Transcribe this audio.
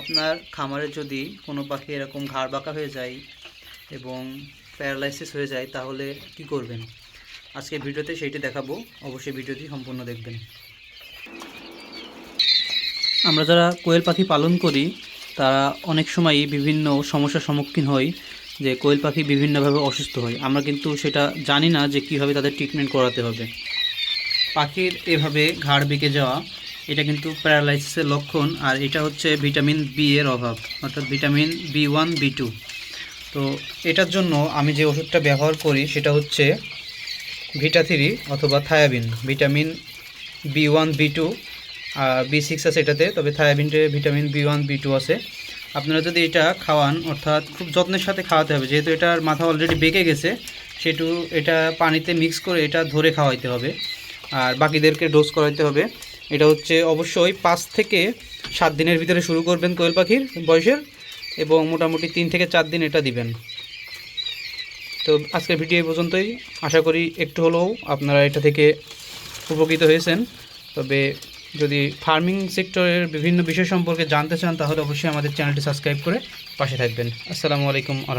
আপনার খামারে যদি কোনো পাখি এরকম ঘাড় বাঁকা হয়ে যায় এবং প্যারালাইসিস হয়ে যায়, তাহলে কি করবেন? আজকে ভিডিওতে সেইটি দেখাবো। অবশ্যই ভিডিওটি সম্পূর্ণ দেখবেন। আমরা যারা কোয়েল পাখি পালন করি, তারা অনেক সময়ই বিভিন্ন সমস্যার সম্মুখীন হই যে কোয়েল পাখি বিভিন্নভাবে অসুস্থ হয়। আমরা কিন্তু সেটা জানি না যে কীভাবে তাদের ট্রিটমেন্ট করাতে হবে। পাখির এভাবে ঘাড় বেঁকে যাওয়া এটা কিন্তু প্যারালাইসিসের লক্ষণ আর এটা হচ্ছে ভিটামিন বি এর অভাব, অর্থাৎ vitamin B one B two তো এটার জন্য আমি যে ওষুধটা ব্যবহার করি সেটা হচ্ছে ভিটা থ্রি অথবা thiamine. Vitamin B one B two আর বি সিক্স আছে এটাতে, তবে থায়াবিনটে vitamin B one B two আছে। আপনারা যদি এটা খাওয়ান, অর্থাৎ খুব যত্নের সাথে খাওয়াতে হবে, যেহেতু এটার মাথা অলরেডি বেঁকে গেছে, সেটু এটা পানিতে মিক্স করে এটা ধরে খাওয়াইতে হবে। আর বাকিদেরকে ডোজ করাইতে হবে। এটা হচ্ছে অবশ্যই পাঁচ থেকে সাত দিনের ভিতরে শুরু করবেন কোয়েল পাখির বয়সের এবং মোটামুটি তিন থেকে চার দিন এটা দিবেন। তো আজকের ভিডিও এই পর্যন্তই। আশা করি একটু হলেও আপনারা এটা থেকে উপকৃত হয়েছেন। তবে যদি ফার্মিং সেক্টরের বিভিন্ন বিষয় সম্পর্কে জানতে চান, তাহলে অবশ্যই আমাদের চ্যানেলটি সাবস্ক্রাইব করে পাশে থাকবেন। আসসালামু আলাইকুম আ